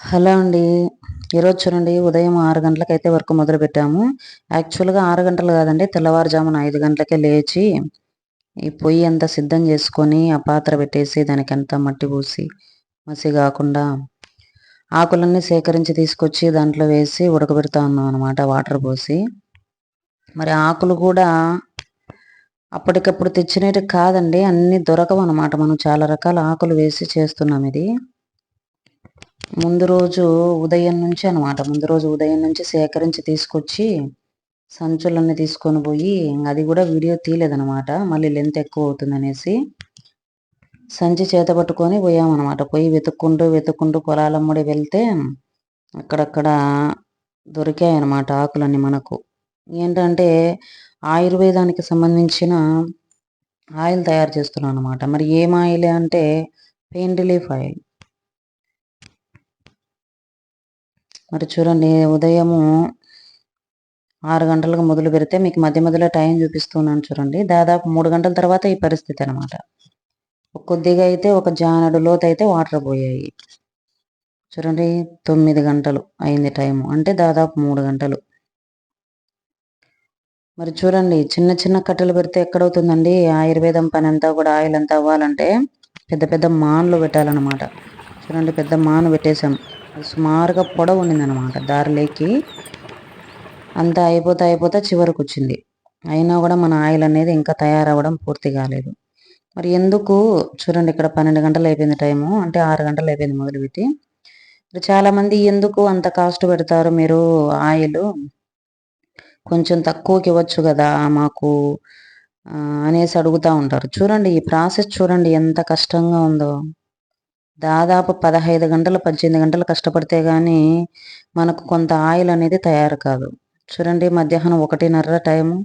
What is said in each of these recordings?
Hello అండి. ఈరోజు చూడండి ఉదయం ఆరు గంటలకైతే వర్క్ మొదలు పెట్టాము. యాక్చువల్గా ఆరు గంటలు కాదండి తెల్లవారుజామున ఐదు గంటలకే లేచి ఈ పొయ్యి అంతా సిద్ధం చేసుకొని ఆ పాత్ర పెట్టేసి దానికి అంతా మట్టి పూసి మసి కాకుండా ఆకులన్నీ సేకరించి తీసుకొచ్చి దాంట్లో వేసి ఉడకబెడతా ఉన్నాం అనమాట వాటర్ పోసి. మరి ఆకులు కూడా అప్పటికప్పుడు తెచ్చినట్టు కాదండి అన్నీ దొరకవు అనమాట మనం చాలా రకాల ఆకులు వేసి చేస్తున్నాం ఇది. ముందు రోజు ఉదయం నుంచి అనమాట ముందు రోజు ఉదయం నుంచి సేకరించి తీసుకొచ్చి సంచులన్నీ తీసుకొని పోయి అది కూడా వీడియో తీయలేదనమాట మళ్ళీ లెంత్ ఎక్కువ అవుతుంది అనేసి సంచి చేత పట్టుకొని పోయామన్నమాట. పోయి వెతుక్కుంటూ వెతుక్కుంటూ పొలాలమ్మడి వెళ్తే అక్కడక్కడ దొరికాయి అనమాట ఆకులన్నీ మనకు. ఏంటంటే ఆయుర్వేదానికి సంబంధించిన ఆయిల్ తయారు చేస్తున్నాం అనమాట మరి ఏం ఆయిల్ అంటే పెయిన్ రిలీఫ్ ఆయిల్. మరి చూడండి ఉదయము ఆరు గంటలకు మొదలు పెడితే మీకు మధ్య మధ్యలో టైం చూపిస్తున్నాను చూడండి. దాదాపు మూడు గంటల తర్వాత ఈ పరిస్థితి అనమాట కొద్దిగా అయితే ఒక జానడు లోతు అయితే వాటర్ పోయాయి. చూడండి తొమ్మిది గంటలు అయింది టైము. అంటే దాదాపు మూడు గంటలు. మరి చూడండి చిన్న చిన్న కట్టెలు పెడితే ఎక్కడవుతుందండి? ఆయుర్వేదం పని అంతా కూడా ఆయిల్ అంతా అవ్వాలంటే పెద్ద పెద్ద మాన్లు పెట్టాలన్నమాట. చూడండి పెద్ద మాను పెట్టేశాం. సుమారుగా పొడవు ఉండిందనమాట దారిలోకి. అంతా అయిపోతే అయిపోతే చివరికి వచ్చింది అయినా కూడా మన ఆయిల్ అనేది ఇంకా తయారవ్వడం పూర్తి కాలేదు. మరి ఎందుకు? చూడండి ఇక్కడ పన్నెండు గంటలు అయిపోయింది టైము. అంటే ఆరు గంటలు అయిపోయింది మొదలుపెట్టి. మరి చాలామంది ఎందుకు అంత కాస్ట్ పెడతారు మీరు ఆయిల్? కొంచెం తక్కువకి ఇవ్వచ్చు కదా మాకు అనేసి అడుగుతూ ఉంటారు. చూడండి ఈ ప్రాసెస్ చూడండి ఎంత కష్టంగా ఉందో. దాదాపు పదహైదు గంటలు పద్దెనిమిది గంటలు కష్టపడితే కానీ మనకు కొంత ఆయిల్ అనేది తయారు కాదు. చూడండి మధ్యాహ్నం ఒకటిన్నర టైము.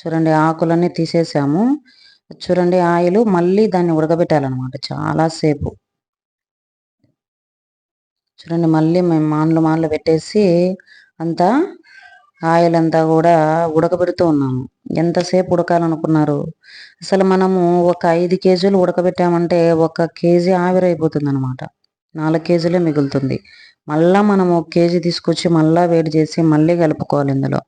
చూడండి ఆకులన్నీ తీసేసాము. చూడండి ఆయిల్ మళ్ళీ దాన్ని ఉడకబెట్టాలన్నమాట చాలాసేపు చూడండి మళ్ళీ మేము మాన్లు మాన్లు పెట్టేసి అంతా ఆయిల్ అంతా కూడా ఉడకబెడుతూ ఉన్నాము. ఎంతసేపు ఉడకాలనుకున్నారు? అసలు మనము ఒక ఐదు కేజీలు ఉడకబెట్టామంటే ఒక కేజీ ఆవిరైపోతుంది అనమాట నాలుగు కేజీలే మిగులుతుంది. మళ్ళా మనము ఒక కేజీ తీసుకొచ్చి మళ్ళా వేడి చేసి మళ్ళీ కలుపుకోవాలి ఇందులో.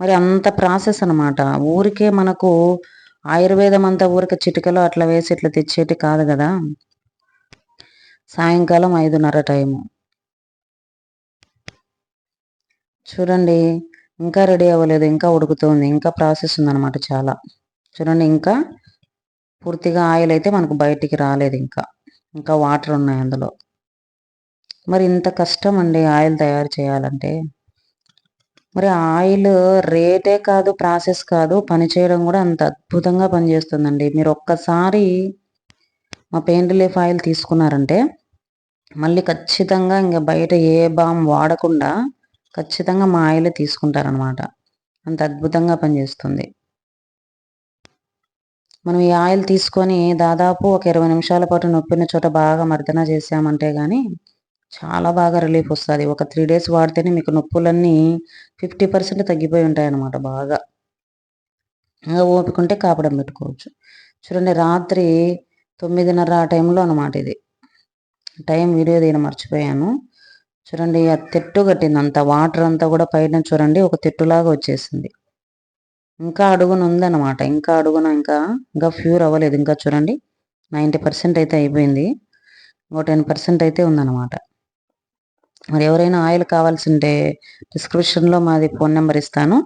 మరి అంత ప్రాసెస్ అనమాట ఊరికే మనకు ఆయుర్వేదం అంతా ఊరికే చిటికలో అట్లా వేసి ఇట్లా తెచ్చేటి కాదు కదా. సాయంకాలం ఐదున్నర టైము. చూడండి ఇంకా రెడీ అవ్వలేదు ఇంకా ఉడుకుతుంది ఇంకా ప్రాసెస్ ఉందన్నమాట చాలా. చూడండి ఇంకా పూర్తిగా ఆయిల్ అయితే మనకు బయటికి రాలేదు ఇంకా. ఇంకా వాటర్ ఉన్నాయి అందులో. మరి ఇంత కష్టం అండి ఆయిల్ తయారు చేయాలంటే. మరి ఆయిల్ రేటే కాదు ప్రాసెస్ కాదు పని చేయడం కూడా అంత అద్భుతంగా పనిచేస్తుందండి. మీరు ఒక్కసారి మా పెయింట్ రిలీఫ్ ఆయిల్ తీసుకున్నారంటే మళ్ళీ ఖచ్చితంగా ఇంకా బయట ఏ బామ్ వాడకుండా ఖచ్చితంగా మా ఆయిల్ తీసుకుంటారనమాట అంత అద్భుతంగా పనిచేస్తుంది. మనం ఈ ఆయిల్ తీసుకొని దాదాపు ఒక ఇరవై నిమిషాల పాటు నొప్పిన చోట బాగా మర్దన చేసామంటే కానీ చాలా బాగా రిలీఫ్ వస్తుంది. ఒక త్రీ డేస్ వాడితేనే మీకు నొప్పులన్నీ ఫిఫ్టీ పర్సెంట్ తగ్గిపోయి ఉంటాయి అన్నమాట బాగా. ఇంకా ఓపికంటే కాపడం పెట్టుకోవచ్చు. చూడండి రాత్రి తొమ్మిదిన్నర ఆ టైంలో అనమాట ఇది. టైం వీడియో తీయడం మర్చిపోయాను. చూడండి ఆ తెట్టు కట్టింది అంత వాటర్ అంతా కూడా పైన చూడండి ఒక తెట్టులాగా వచ్చేసింది. ఇంకా అడుగున ఉందన్నమాట ఇంకా అడుగున ఇంకా ఇంకా ఫ్యూర్ అవ్వలేదు. ఇంకా చూడండి నైంటీ పర్సెంట్ అయితే అయిపోయింది. ఇంకో టెన్ పర్సెంట్ అయితే ఉందన్నమాట. మరి ఎవరైనా ఆయిల్ కావాల్సి ఉంటే డిస్క్రిప్షన్లో మాది ఫోన్ నెంబర్ ఇస్తాను.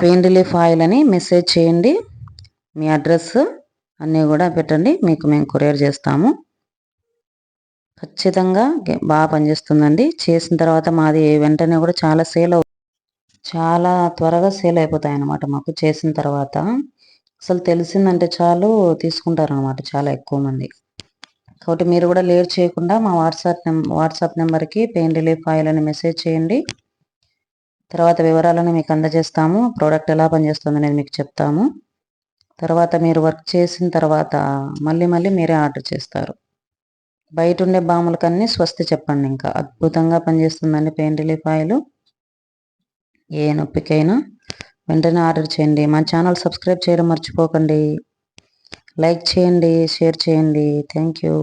పెయిన్ రిలీఫ్ ఆయిల్ అని మెసేజ్ చేయండి. మీ అడ్రస్ అన్నీ కూడా పెట్టండి మీకు మేము కొరియర్ చేస్తాము. ఖచ్చితంగా బాగా పనిచేస్తుందండి. చేసిన తర్వాత మాది వెంటనే కూడా చాలా సేల్ చాలా త్వరగా సేల్ అయిపోతాయి అన్నమాట మాకు చేసిన తర్వాత. అసలు తెలిసిందంటే చాలు తీసుకుంటారనమాట చాలా ఎక్కువ మంది. కాబట్టి మీరు కూడా లేట్ చేయకుండా మా వాట్సాప్ వాట్సాప్ నెంబర్కి పెయిన్ రిలీఫ్ ఆయిల్ అని మెసేజ్ చేయండి. తర్వాత వివరాలను మీకు అందజేస్తాము. ప్రోడక్ట్ ఎలా పనిచేస్తుంది అనేది మీకు చెప్తాము. తర్వాత మీరు వర్క్ చేసిన తర్వాత మళ్ళీ మళ్ళీ మీరే ఆర్డర్ చేస్తారు. బయట ఉండే బాములకన్నీ స్వస్తి చెప్పండి ఇంకా. అద్భుతంగా పనిచేస్తుందండి పెయిన్ రిలీఫ్ ఆయిల్. ఏ నొప్పికైనా వెంటనే ఆర్డర్ చేయండి. మా ఛానల్ సబ్స్క్రైబ్ చేయడం మర్చిపోకండి. లైక్ చేయండి షేర్ చేయండి. Thank you.